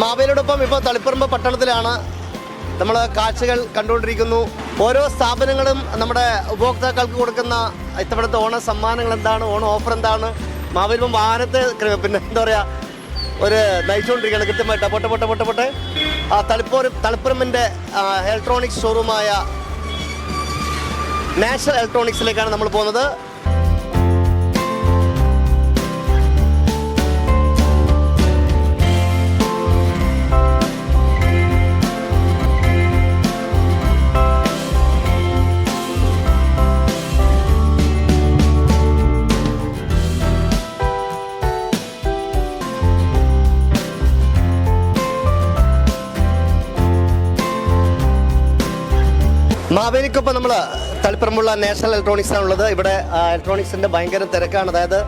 മാവേലിയോടൊപ്പം ഇപ്പോൾ തളിപ്പറമ്പ് പട്ടണത്തിലാണ്. നമ്മൾ കാഴ്ചകൾ കണ്ടുകൊണ്ടിരിക്കുന്നു. ഓരോ സ്ഥാപനങ്ങളും നമ്മുടെ ഉപഭോക്താക്കൾക്ക് കൊടുക്കുന്ന ഇത്തവണത്തെ ഓണ സമ്മാനങ്ങൾ എന്താണ് ഓണ ഓഫർ എന്താണ്? മാവേലിപ്പം വാഹനത്തെ പിന്നെ എന്താ പറയുക ഒരു നയിച്ചുകൊണ്ടിരിക്കുകയാണ്. കൃത്യമായിട്ട്. പൊട്ടെ പൊട്ട പൊട്ട പൊട്ടെ. ആ തളിപ്പൂർ തളിപ്പറമ്പിന്റെ ഇലക്ട്രോണിക്സ് ഷോറൂമായ നാഷണൽ ഇലക്ട്രോണിക്സിലേക്കാണ് നമ്മൾ പോകുന്നത്. മാവേലിക്കൊപ്പം നമ്മൾ തളിപ്പറമ്പുള്ള നാഷണൽ ഇലക്ട്രോണിക്സ് ആണുള്ളത്. ഇവിടെ ഇലക്ട്രോണിക്സിന്റെ ഇലക്ട്രോണിക്സിന്റെ ഭയങ്കര തിരക്കാണ്. അതായത്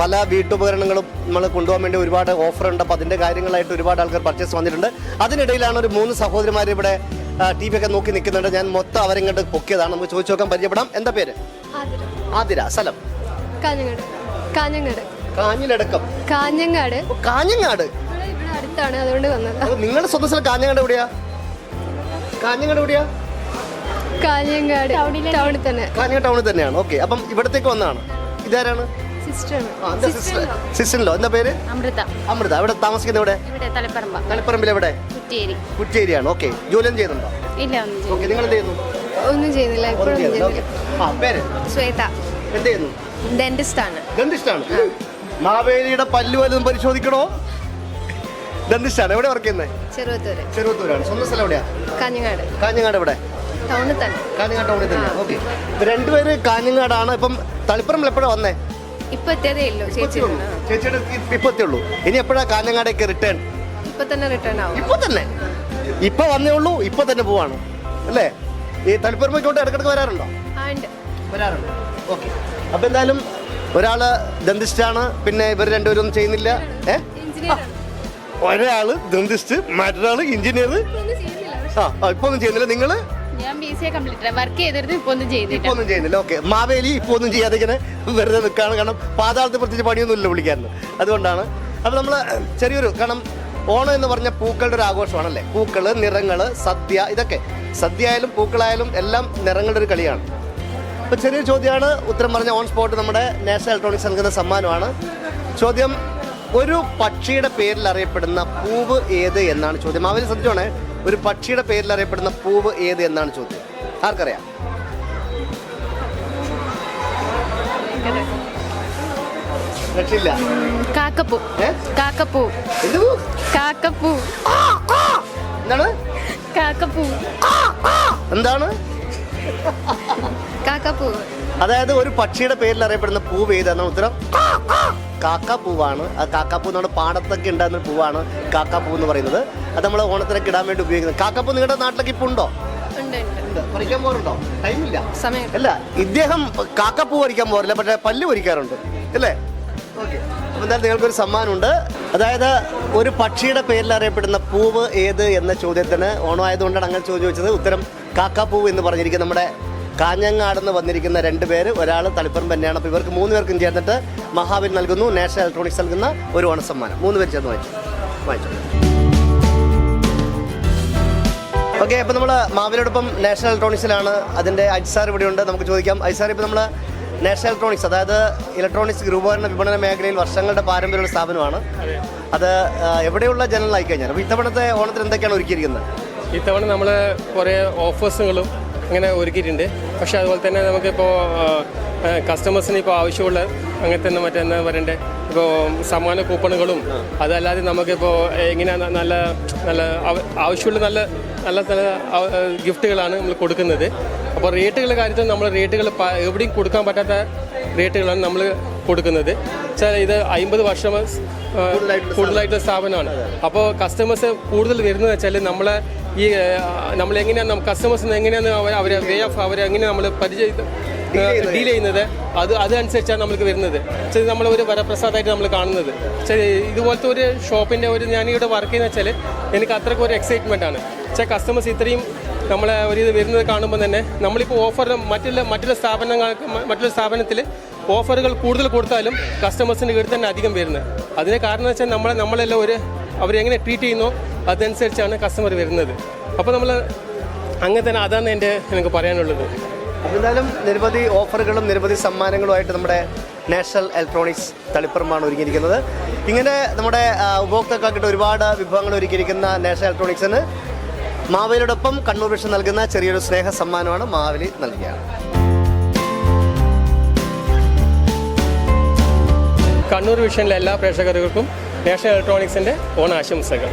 പല വീട്ടുപകരണങ്ങളും നമ്മൾ കൊണ്ടുപോകാൻ വേണ്ടി ഒരുപാട് ഓഫർ ഉണ്ട്. അപ്പോൾ അതിന്റെ കാര്യങ്ങളായിട്ട് ഒരുപാട് ആൾക്കാർ പർച്ചേസ് വന്നിട്ടുണ്ട്. അതിനിടയിലാണ് ഒരു മൂന്ന് സഹോദരിമാർ ഇവിടെ ടി വി ഒക്കെ നോക്കി നിൽക്കുന്നുണ്ട്. ഞാൻ മൊത്തം അവരിങ്ങോട്ട് പൊക്കിയതാണ്. നമുക്ക് ചോദിച്ചു നോക്കാൻ പരിചയപ്പെടാം. എന്താ പേര്? ആതിര. സ്ഥലം? കാഞ്ഞങ്ങാട്. കാഞ്ഞങ്ങാട്. കാഞ്ഞിലടക്കം. കാഞ്ഞങ്ങാട്. കാഞ്ഞങ്ങാട്. അടുത്താണ്. അതുകൊണ്ട് വന്നത്. നിങ്ങളുടെ സ്വന്തം സ്ഥലം കാഞ്ഞങ്ങാട് എവിടെയാ? കാഞ്ഞങ്ങാട് എവിടെയാ? കാഞ്ഞങ്ങാട് ടൗണിൽ തന്നെ. കാഞ്ഞങ്ങാട് ടൗണിൽ തന്നെയാണ്. ഓക്കെ അപ്പം ഇവിടത്തേക്ക് വന്നാണ് ഇതാരാണ്? സിസ്റ്ററിലോ എന്താ പേര്? അമൃത. അമൃത. അവിടെ താമസിക്കുന്ന ഇവിടെ ഇവിടെ തലപ്പറമ്പ തളിപ്പറമ്പിൽ എവിടെ? കുറ്റേരി കുറ്റേരിയാണ് ഓക്കെ ജോലിയും ചെയ്യുന്നുണ്ടോ? ഇല്ല ഓക്കെ നിങ്ങൾ എന്ത് ചെയ്യുന്നു? ഒന്നും ചെയ്യുന്നില്ല ആ പേര്? ശ്വേത. എന്ത് ചെയ്യുന്നു? ഡെന്റിസ്റ്റ് ആണ് ദന്തിഷ്ടാണ് മാവേലിയുടെ പല്ല് വലുതും പരിശോധിക്കണോ? ദന്തിഷ്ടാണ് എവിടെ വർക്ക് ചെയ്യുന്നത് ചെറുവത്തൂര്. ചെറുവത്തൂരാണ്. സ്വന്തം സ്ഥലം എവിടെയാ? കാഞ്ഞങ്ങാട്. കാഞ്ഞങ്ങാട് എവിടെ? ടൗണിൽ തന്നെ. കാഞ്ഞങ്ങാട് ടൗണിൽ തന്നെ. ഓക്കെ. രണ്ടുപേര് കാഞ്ഞങ്ങാടാണ്. ഇപ്പം തളിപ്പറമ്പിൽ എപ്പോഴാണ് വന്നേ? ഇപ്പൊ എത്തിയതേ ഉള്ളൂ ചേച്ചി. ചേച്ചിയുടെ ഇപ്പൊ എത്തിയുള്ളൂ ഇനി എപ്പോഴാ കാഞ്ഞങ്ങാടേക്ക് റിട്ടേൺ ഇപ്പൊ തന്നെ റിട്ടേൺ ആവും. ഇപ്പൊ തന്നെ. ഇപ്പൊ വന്നേ ഉള്ളൂ ഇപ്പൊ തന്നെ പോവാണ്. അല്ലേ? ഈ തളിപ്പറമ്പയ്ക്കോട്ട് ഇടക്കിടക്ക് വരാറുണ്ടോ? വരാറുണ്ട്. ഓക്കെ. അപ്പൊ എന്തായാലും ഒരാൾ ദന്തിസ്റ്റാണ് പിന്നെ ഇവർ രണ്ടുപേരും ഒന്നും ചെയ്യുന്നില്ല. ഏ? ഒരാൾ ദന്തിസ്റ്റ് മറ്റൊരാൾ എഞ്ചിനീയർ ആ, ഇപ്പൊ ഒന്നും ചെയ്യുന്നില്ല. നിങ്ങൾ? ഞാൻ വർക്ക് ചെയ്യുന്നില്ല. മാവേലി ഇപ്പൊ ഒന്നും ചെയ്യാതെ ഇങ്ങനെ വെറുതെ നിൽക്കാണ് കാരണം പാതാളത്തിൽ പ്രത്യേകിച്ച് പണിയൊന്നും ഇല്ല വിളിക്കാറുണ്ട് അതുകൊണ്ടാണ്. അപ്പൊ നമ്മൾ ചെറിയൊരു കാരണം ഓണം എന്ന് പറഞ്ഞ പൂക്കളുടെ ഒരു ആഘോഷമാണല്ലേ? പൂക്കൾ നിറങ്ങൾ സദ്യ ഇതൊക്കെ. സദ്യ ആയാലും പൂക്കളായാലും എല്ലാം നിറങ്ങളുടെ ഒരു കളിയാണ്. അപ്പൊ ചെറിയൊരു ചോദ്യമാണ്. ഉത്തരം പറഞ്ഞ ഓൺ സ്പോട്ട് നമ്മുടെ നാഷണൽ ഇലക്ട്രോണിക്സ് നൽകുന്ന സമ്മാനമാണ്. ചോദ്യം ഒരു പക്ഷിയുടെ പേരിൽ അറിയപ്പെടുന്ന പൂവ് ഏത് എന്നാണ് ചോദ്യം. മാവേലി ശ്രദ്ധിച്ചോണേ. ഒരു പക്ഷിയുടെ പേരിൽ അറിയപ്പെടുന്ന പൂവ് ഏത് എന്നാണ് ചോദ്യം. ആർക്കറിയാം? രക്ഷയില്ല കാക്കപ്പൂ. ഏ? കാക്കപ്പൂ. എന്ത് കാക്കപ്പൂ. എന്താണ്? കാക്കപ്പൂ. എന്താണ്? കാക്കപ്പൂ. അതായത് ഒരു പക്ഷിയുടെ പേരിൽ അറിയപ്പെടുന്ന പൂവ് ഏതാണ് ഉത്തരം? കാക്കാപ്പൂവാണ്. ആ കാക്കാപ്പൂ നമ്മുടെ പാടത്തൊക്കെ ഉണ്ടാകുന്ന ഒരു പൂവാണ് കാക്കാപ്പൂ എന്ന് പറയുന്നത്. അത് നമ്മൾ ഓണത്തിനൊക്കെ ഇടാൻ വേണ്ടി ഉപയോഗിക്കുന്നത്. കാക്കാപ്പൂ നിങ്ങളുടെ നാട്ടിലേക്ക് ഇപ്പോൾ ഉണ്ടോ? പറിക്കാൻ പോകാറുണ്ടോ? ടൈമില്ല അല്ല ഇദ്ദേഹം കാക്കപ്പൂ പറിക്കാൻ പോറില്ല പക്ഷേ പല്ല് പറിക്കാറുണ്ട്. അല്ലേ? ഓക്കെ. അപ്പോൾ എന്തായാലും നിങ്ങൾക്കൊരു സമ്മാനമുണ്ട്. അതായത് ഒരു പക്ഷിയുടെ പേരിൽ അറിയപ്പെടുന്ന പൂവ് ഏത് എന്ന ചോദ്യത്തിന് ഓണമായതുകൊണ്ടാണ് അങ്ങനെ ചോദ്യം ചോദിച്ചത്. ഉത്തരം കാക്കാപ്പൂവ് എന്ന് പറഞ്ഞിരിക്കുന്നത് നമ്മുടെ കാഞ്ഞങ്ങാടെന്ന് വന്നിരിക്കുന്ന രണ്ട് പേര് ഒരാൾ തളിപ്പറം തന്നെയാണ്. അപ്പോൾ ഇവർക്ക് മൂന്ന് പേർക്കും ചേർന്നിട്ട് മഹാവിൻ നൽകുന്നു നാഷണൽ ഇലക്ട്രോണിക്സ് നൽകുന്ന ഒരു ഓണസമ്മാനം. മൂന്ന് പേർ ചേർന്ന് വായിച്ചു. വായിച്ചു. ഓക്കെ അപ്പോൾ നമ്മൾ മാവിനോടൊപ്പം നാഷണൽ ഇലക്ട്രോണിക്സിലാണ്. അതിന്റെ അജ്സാർ ഇവിടെയുണ്ട്. നമുക്ക് ചോദിക്കാം. അജ്സാർ ഇപ്പോൾ നമ്മൾ നാഷണൽ ഇലക്ട്രോണിക്സ് അതായത് ഇലക്ട്രോണിക്സ് രൂപകരണ വിപണന മേഖലയിൽ വർഷങ്ങളുടെ പാരമ്പര്യമുള്ള സ്ഥാപനമാണ്. അത്. എവിടെയുള്ള ജനറലായി കഴിഞ്ഞാൽ അപ്പോൾ ഇത്തവണത്തെ ഓണത്തിന് എന്തൊക്കെയാണ് ഒരുക്കിയിരിക്കുന്നത്? ഇത്തവണ നമ്മൾ കുറേ ഓഫേഴ്സുകളും അങ്ങനെ ഒരുക്കിയിട്ടുണ്ട്. പക്ഷേ അതുപോലെ തന്നെ നമുക്കിപ്പോൾ കസ്റ്റമേഴ്സിന് ഇപ്പോൾ ആവശ്യമുള്ള അങ്ങനെ തന്നെ മറ്റെന്താ പറയണ്ടേ? ഇപ്പോൾ സമ്മാന കൂപ്പണുകളും അതല്ലാതെ നമുക്കിപ്പോൾ എങ്ങനെയാണ് നല്ല നല്ല ആവശ്യമുള്ള നല്ല നല്ല നല്ല ഗിഫ്റ്റുകളാണ് നമ്മൾ കൊടുക്കുന്നത്. അപ്പോൾ റേറ്റുകളുടെ കാര്യത്തിൽ നമ്മൾ റേറ്റുകൾ എവിടെയും കൊടുക്കാൻ പറ്റാത്ത റേറ്റുകളാണ് നമ്മൾ കൊടുക്കുന്നത്. വെച്ചാൽ ഇത് അമ്പത് വർഷം കൂടുതലായിട്ടുള്ള സ്ഥാപനമാണ്. അപ്പോൾ കസ്റ്റമേഴ്സ് കൂടുതൽ വരുന്നത് വെച്ചാൽ നമ്മളെ ഈ നമ്മൾ എങ്ങനെയാണ് കസ്റ്റമേഴ്സിന് എങ്ങനെയാണ് അവരെ വേ ഓഫ് അവരെ എങ്ങനെ നമ്മൾ പരിചയം ഡീൽ ചെയ്യുന്നത്? അത് അതനുസരിച്ചാണ് നമ്മൾക്ക് വരുന്നത്. വെച്ചാൽ നമ്മൾ ഒരു വരപ്രസാദമായിട്ട് നമ്മൾ കാണുന്നത്. വെച്ചാൽ ഇതുപോലത്തെ ഒരു ഷോപ്പിന്റെ ഒരു ഞാൻ ഇവിടെ വർക്ക് ചെയ്യുന്ന വെച്ചാൽ എനിക്ക് അത്രയ്ക്ക് ഒരു എക്സൈറ്റ്മെന്റ് ആണ്. വെച്ചാൽ കസ്റ്റമേഴ്സ് ഇത്രയും നമ്മളെ ഒരു ഇത് വരുന്നത് കാണുമ്പോൾ തന്നെ നമ്മളിപ്പോൾ ഓഫർ മറ്റുള്ള മറ്റുള്ള സ്ഥാപനങ്ങൾക്ക് മറ്റുള്ള സ്ഥാപനത്തിൽ ഓഫറുകൾ കൂടുതൽ കൊടുത്താലും കസ്റ്റമേഴ്സിന്റെ കീഴിൽ തന്നെ അധികം വരുന്നത്. അതിന് കാരണം വെച്ചാൽ നമ്മളെ നമ്മളെല്ലാം ഒരു അവരെങ്ങനെ ട്രീറ്റ് ചെയ്യുന്നു അതനുസരിച്ചാണ് കസ്റ്റമർ വരുന്നത്. അപ്പോൾ നമ്മൾ അങ്ങനെ തന്നെ അതാണ് എന്റെ എനിക്ക് പറയാനുള്ളത്. എന്തായാലും നിരവധി ഓഫറുകളും നിരവധി സമ്മാനങ്ങളുമായിട്ട് നമ്മുടെ നാഷണൽ ഇലക്ട്രോണിക്സ് തളിപ്പുറമാണ് ഒരുക്കിയിരിക്കുന്നത് ഇങ്ങനെ നമ്മുടെ ഉപഭോക്താക്കൾക്കിട്ട് ഒരുപാട് വിഭവങ്ങൾ ഒരുക്കിയിരിക്കുന്ന നാഷണൽ ഇലക്ട്രോണിക്സിന് മാവേലിയോടൊപ്പം കണ്ണൂർ വിഷൻ നൽകുന്ന ചെറിയൊരു സ്നേഹ സമ്മാനമാണ് മാവേലി നൽകുകയാണ് കണ്ണൂർ വിഷനിലെ എല്ലാ പ്രേക്ഷകർക്കും നാഷണൽ ഇലക്ട്രോണിക്സിന്റെ ഓണാശംസകൾ.